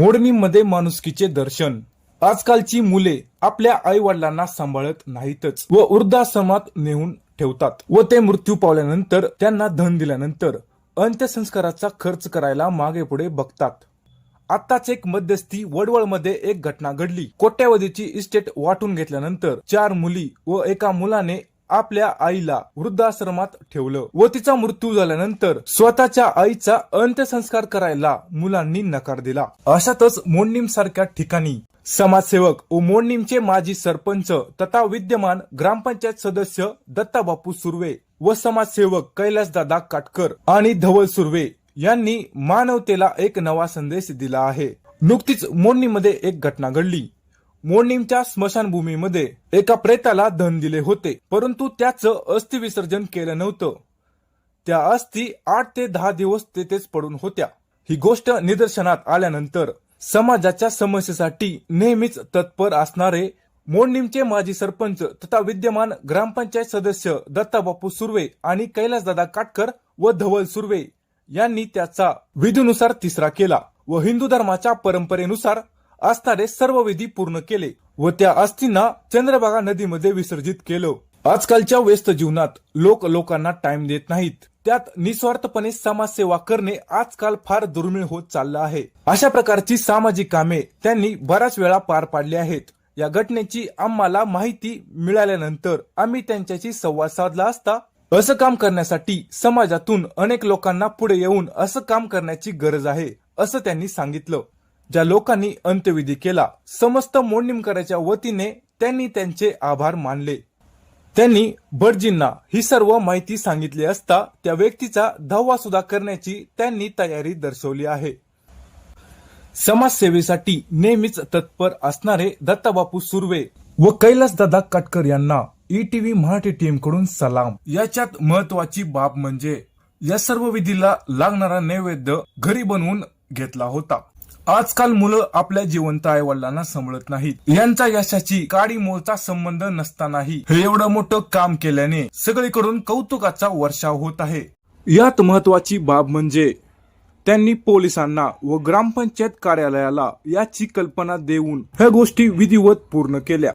मोडणीमध्ये माणुसकीचे दर्शन. आजकालची मुले आपल्या आई वडिलांना सांभाळत नाहीतच. व वृद्धाश्रमात नेऊन ठेवतात. व ते मृत्यू पावल्यानंतर त्यांना धन दिल्यानंतर अंत्यसंस्काराचा खर्च करायला मागे पुढे बघतात. आत्ताच एक मध्यस्थी वडवळमध्ये एक घटना घडली. कोट्यावधीची इस्टेट वाटून घेतल्यानंतर चार मुली व एका मुलाने आपल्या आईला वृद्धाश्रमात ठेवलं. व तिचा मृत्यू झाल्यानंतर स्वतःच्या आईचा अंत्यसंस्कार करायला मुलांनी नकार दिला. अशातच मोडणीम सारख्या ठिकाणी समाजसेवक व मोडणीमचे माजी सरपंच तथा विद्यमान ग्रामपंचायत सदस्य दत्ताबापू सुर्वे व समाजसेवक कैलासदादा काटकर आणि धवल सुर्वे यांनी मानवतेला एक नवा संदेश दिला आहे. नुकतीच मोडणीमध्ये एक घटना घडली. मोडणीमच्या स्मशानभूमीमध्ये एका प्रेताला धन दिले होते परंतु त्याचं अस्थि विसर्जन केलं नव्हतं. त्या अस्थि आठ ते दहा दिवस तेथेच पडून होत्या. ही गोष्ट निदर्शनात आल्यानंतर समाजाच्या समस्येसाठी नेहमीच तत्पर असणारे मोडणीमचे माजी सरपंच तथा विद्यमान ग्रामपंचायत सदस्य दत्ताबापू सुर्वे आणि कैलासदादा काटकर व धवल सुर्वे यांनी त्याचा विधीनुसार तिसरा केला व हिंदू धर्माच्या परंपरेनुसार असणारे सर्व विधी पूर्ण केले व त्या अस्थींना चंद्रभागा नदीमध्ये विसर्जित केलं. आजकालच्या व्यस्त जीवनात लोक लोकांना टाइम देत नाहीत. त्यात निस्वार्थपणे समाजसेवा करणे आजकाल फार दुर्मिळ होत चाललं आहे. अशा प्रकारची सामाजिक कामे त्यांनी बऱ्याच वेळा पार पाडली आहेत. या घटनेची आम्हाला माहिती मिळाल्यानंतर आम्ही त्यांच्याशी संवाद साधला असता असं काम करण्यासाठी समाजातून अनेक लोकांना पुढे येऊन असं काम करण्याची गरज आहे असं त्यांनी सांगितलं. ज्या लोकांनी अंत्यविधी केला समस्त मोडणीमकराच्या वतीने त्यांनी त्यांचे आभार मानले. त्यांनी भटजींना ही सर्व माहिती सांगितली असता त्या व्यक्तीचा धावा सुद्धा करण्याची त्यांनी तयारी दर्शवली आहे. समाजसेवेसाठी नेहमीच तत्पर असणारे दत्ताबापू सुर्वे व कैलासदादा काटकर यांना ईटीव्ही मराठी टीमकडून सलाम. याच्यात महत्वाची बाब म्हणजे या सर्व विधीला लागणारा नैवेद्य घरी बनवून घेतला होता. आजकाल मुलं आपल्या जिवंत आई वडिलांना सांभाळत नाहीत. यांचा यशाची काडी मोलचा संबंध नसतानाही हे एवढं मोठं काम केल्याने सगळीकडून कौतुकाचा वर्षाव होत आहे. यात महत्वाची बाब म्हणजे त्यांनी पोलिसांना व ग्रामपंचायत कार्यालयाला याची कल्पना देऊन ह्या गोष्टी विधिवत पूर्ण केल्या.